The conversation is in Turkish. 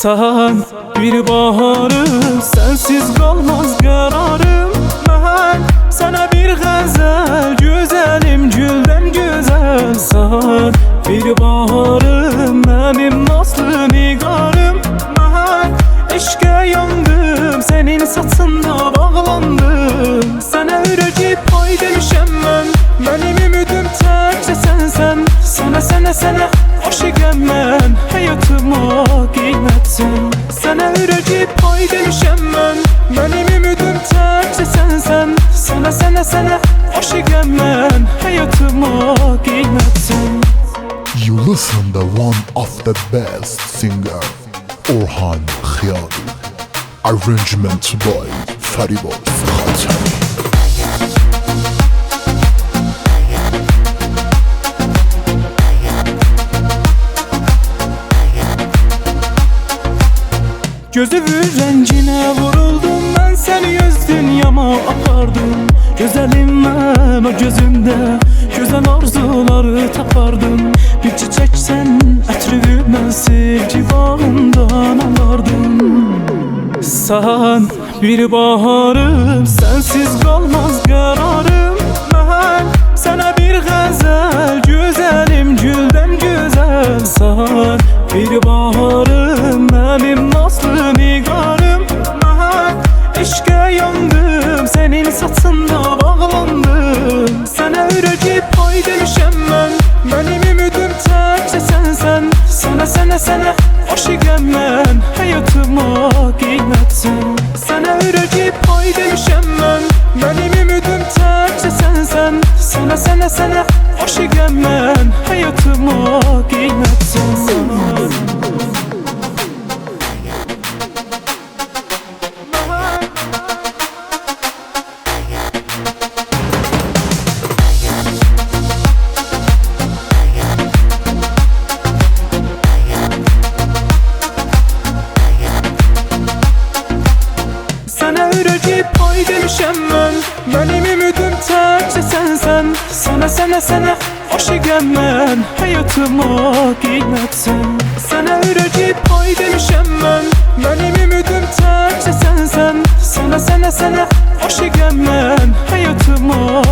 Sen bir baharım Sensiz kalmaz kararım Ben. Sana bir gazel Güzelim gülden güzel. Sen bir baharım Benim nasıl nigarım Ben. Eşke yandım Senin satında bağlandım. Sana ürəcək pay demişəm mən qiymətsən Sənə ürəcək pay mən Benim ümidim təkcə sənsən Sənə, sənə, sənə aşıqəm mən Həyatıma qiymətsən You listen the one of the best singer Orhan Khiyari Arrangement by Fariboy Khatami Gözümün rəngine vuruldum Ben seni göz dünyama apardım Güzelim ben o gözümde Güzel arzuları tapardım. Bir çiçek sen ətrimi ben sevgi bağından alardım Sen bir baharım Sensiz kalmaz kararım Nasıl nigarım Ben. Eşke yandım Senin satında bağlandım. Sana ürəcək pay demişəm mən Benim ümidim təkcə sənsən Sənə, sənə, sənə aşıqəm mən Həyatıma qiymətsən Sənə ürəcək pay demişəm mən Benim ümidim təkcə sənsən Sənə, sənə, sənə aşıqəm mən Həyatıma qiymətsən Sənə belki pay düşemem Benim ümidim tercih sensen Sana sana sana aşık hemen. Hayatıma kıymetim Sana üreci pay düşemem Benim ümidim tercih sensen Sana sana sana aşık hemen. Hayatıma